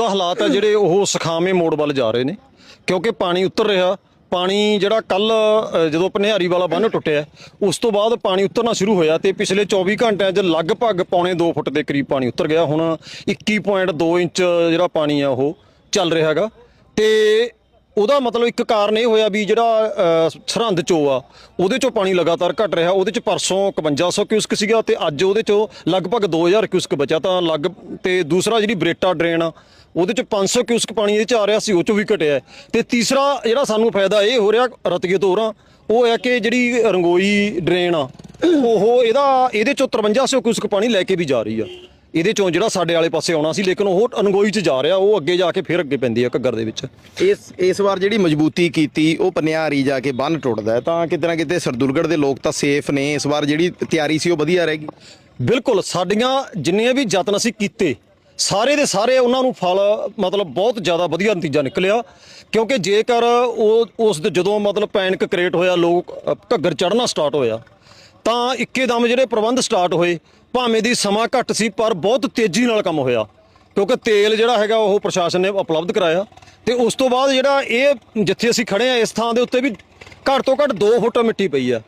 ਦਾ ਹਾਲਾਤ ਹੈ ਜਿਹੜੇ ਉਹ ਸਖਾਵੇਂ ਮੋੜ ਵੱਲ ਜਾ ਰਹੇ ਨੇ, ਕਿਉਂਕਿ ਪਾਣੀ ਉਤਰ ਰਿਹਾ, ਪਾਣੀ ਜਿਹੜਾ ਕੱਲ ਜਦੋਂ ਪਨਿਹਾਰੀ ਵਾਲਾ ਬੰਨ ਟੁੱਟਿਆ, ਉਸ ਤੋਂ ਬਾਅਦ ਪਾਣੀ ਉਤਰਨਾ ਸ਼ੁਰੂ ਹੋਇਆ ਤੇ ਪਿਛਲੇ 24 ਘੰਟਿਆਂ 'ਚ ਲਗਭਗ ਪੌਣੇ 2 ਫੁੱਟ ਦੇ ਕਰੀਬ ਪਾਣੀ ਉਤਰ ਗਿਆ, ਹੁਣ 21.2 ਇੰਚ ਜਿਹੜਾ ਪਾਣੀ ਆ ਉਹ ਚੱਲ ਰਿਹਾ ਹੈਗਾ ਤੇ ਉਹਦਾ ਮਤਲਬ ਇੱਕ ਕਾਰਨ ਇਹ ਹੋਇਆ ਵੀ ਜਿਹੜਾ ਅ, ਸਰਹੰਦ ਚੋ ਆ ਉਹਦੇ ਚੋਂ ਪਾਣੀ ਲਗਾਤਾਰ ਘਟ ਰਿਹਾ ਉਹਦੇ ਚ ਪਰਸੋਂ 5100 ਕਿਊਸਕ ਸੀਗਾ ਤੇ ਅੱਜ ਉਹਦੇ ਚੋਂ ਲਗਭਗ 2000 ਕਿਊਸਕ ਬਚਿਆ ਤਾਂ ਲੱਗ ਤੇ ਦੂਸਰਾ ਜਿਹੜੀ ਬਰੇਟਾ ਡਰੇਨ ਆ ਉਹਦੇ ਚ 500 ਕਿਊਸਕ ਪਾਣੀ ਇਹ ਚ ਆ ਰਿਹਾ ਸੀ ਉਹ ਚੋਂ ਵੀ ਘਟਿਆ ਹੈ। ਤੇ ਤੀਸਰਾ ਜਿਹੜਾ ਸਾਨੂੰ ਫਾਇਦਾ ਇਹ ਹੋ ਰਿਹਾ ਰਤੀਏ ਤੋਂ ਹੋਰਾਂ ਉਹ ਹੈ ਕਿ ਜਿਹੜੀ ਰੰਗੋਈ ਡਰੇਨ ਆ ਉਹ ਇਹਦਾ ਇਹਦੇ ਚੋਂ 5300 ਕਿਊਸਕ ਪਾਣੀ ਲੈ ਕੇ ਵੀ ਜਾ ਰਹੀ ਆ ਇਹਦੇ ਚੋਂ ਜਿਹੜਾ ਸਾਡੇ ਵਾਲੇ ਪਾਸੇ ਆਉਣਾ ਸੀ ਲੇਕਿਨ ਉਹ ਅਨਗੋਈ ਚ ਜਾ ਰਿਹਾ ਉਹ ਅੱਗੇ ਜਾ ਕੇ ਫਿਰ ਅੱਗੇ ਪੈਂਦੀ ਆ ਘੱਗਰ ਦੇ ਵਿੱਚ। ਇਸ ਇਸ ਵਾਰ ਜਿਹੜੀ ਮਜ਼ਬੂਤੀ ਕੀਤੀ ਉਹ ਪਨਿਆਰੀ ਜਾ ਕੇ ਬੰਨ ਟੁੱਟਦਾ ਹੈ ਤਾਂ ਕਿਤੇ ਨਾ ਕਿਤੇ ਸਰਦੁਲਗੜ੍ਹ ਦੇ ਲੋਕ ਤਾਂ ਸੇਫ ਨੇ ਇਸ ਵਾਰ ਜਿਹੜੀ ਤਿਆਰੀ ਸੀ ਉਹ ਵਧੀਆ ਰਹੇਗੀ ਬਿਲਕੁਲ ਸਾਡੀਆਂ ਜਿੰਨੇ ਵੀ ਯਤਨ ਅਸੀਂ ਕੀਤੇ ਸਾਰੇ ਦੇ ਸਾਰੇ ਉਹਨਾਂ ਨੂੰ ਫਲ ਮਤਲਬ ਬਹੁਤ ਜ਼ਿਆਦਾ ਵਧੀਆ ਨਤੀਜਾ ਨਿਕਲਿਆ ਕਿਉਂਕਿ ਜੇਕਰ ਉਹ ਉਸ ਦੇ ਜਦੋਂ ਮਤਲਬ ਪੈਨਿਕ ਕ੍ਰੀਏਟ ਹੋਇਆ ਲੋਕ ਘੱਗਰ ਚੜਨਾ ਸਟਾਰਟ ਹੋਇਆ ਤਾਂ ਇੱਕੇ ਦਮ ਜਿਹੜੇ ਪ੍ਰਬੰਧ ਸਟਾਰਟ ਹੋਏ ਭਾਵੇਂ ਦੀ ਸਮਾਂ ਘੱਟ ਸੀ, ਪਰ ਬਹੁਤ ਤੇਜ਼ੀ ਨਾਲ ਕੰਮ ਹੋਇਆ। ਕਿਉਂਕਿ ਤੇਲ ਜਿਹੜਾ ਹੈਗਾ, ਉਹ ਪ੍ਰਸ਼ਾਸਨ ਨੇ ਉਪਲਬਧ ਕਰਾਇਆ। ਤੇ ਉਸ ਤੋਂ ਬਾਅਦ ਜਿਹੜਾ ਇਹ ਜਿੱਥੇ ਅਸੀਂ ਖੜੇ ਆ, ਇਸ ਥਾਂ ਦੇ ਉੱਤੇ ਵੀ ਘੱਟ ਤੋਂ ਘੱਟ 2 ਫੁੱਟ ਮਿੱਟੀ ਪਈ ਆ।